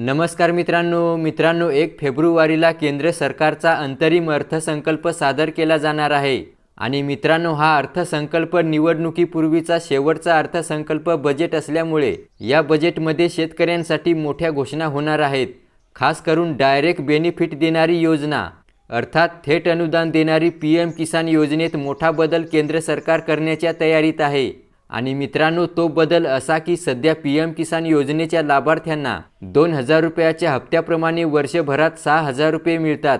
नमस्कार मित्रांनो. मित्रांनो एक फेब्रुवारीला केंद्र सरकारचा अंतरिम अर्थसंकल्प सादर केला जाणार आहे. आणि मित्रांनो हा अर्थसंकल्प निवडणुकीपूर्वीचा शेवटचा अर्थसंकल्प बजेट असल्यामुळे या बजेटमध्ये शेतकऱ्यांसाठी मोठ्या घोषणा होणार आहेत. खास करून डायरेक्ट बेनिफिट देणारी योजना अर्थात थेट अनुदान देणारी पी एम किसान योजनेत मोठा बदल केंद्र सरकार करण्याच्या तयारीत आहे. आणि मित्रांनो तो बदल असा की सध्या पी एम किसान योजनेच्या लाभार्थ्यांना दोन हजार रुपयाच्या हप्त्याप्रमाणे वर्षभरात सहा हजार रुपये मिळतात.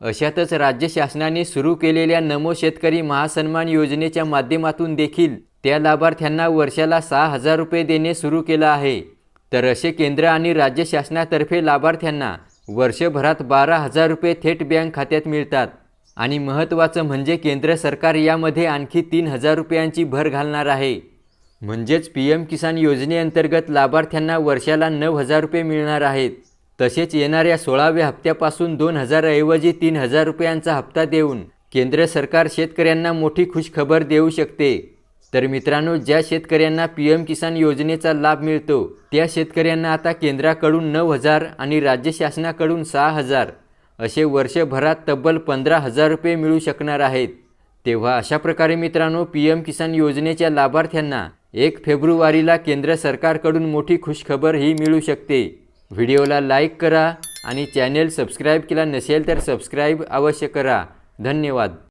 अशातच राज्य शासनाने सुरू केलेल्या नमो शेतकरी महासन्मान योजनेच्या माध्यमातून देखील त्या लाभार्थ्यांना वर्षाला सहा हजार रुपये देणे सुरू केलं आहे. तर असे केंद्र आणि राज्य शासनातर्फे लाभार्थ्यांना वर्षभरात बारा हजार रुपये थेट बँक खात्यात मिळतात. आणि महत्त्वाचं म्हणजे केंद्र सरकार यामध्ये आणखी तीन हजार रुपयांची भर घालणार आहे. म्हणजेच पी एम किसान योजनेअंतर्गत लाभार्थ्यांना वर्षाला नऊ हजार रुपये मिळणार आहेत. तसेच येणाऱ्या सोळाव्या हप्त्यापासून दोन हजारऐवजी तीन हजार रुपयांचा हप्ता देऊन केंद्र सरकार शेतकऱ्यांना मोठी खुशखबर देऊ शकते. तर मित्रांनो ज्या शेतकऱ्यांना पी एम किसान योजनेचा लाभ मिळतो त्या शेतकऱ्यांना आता केंद्राकडून नऊ हजार आणि राज्य शासनाकडून सहा हजार असे वर्षभरात तब्बल पंधरा हजार रुपये मिळू शकणार आहेत. तेव्हा अशा प्रकारे मित्रांनो पी एम किसान योजनेच्या लाभार्थ्यांना एक फेब्रुवारीला केंद्र सरकारकडून मोठी खुशखबर ही मिळू शकते. व्हिडिओला लाईक करा आणि चॅनेल सबस्क्राईब केला नसेल तर सबस्क्राईब अवश्य करा. धन्यवाद.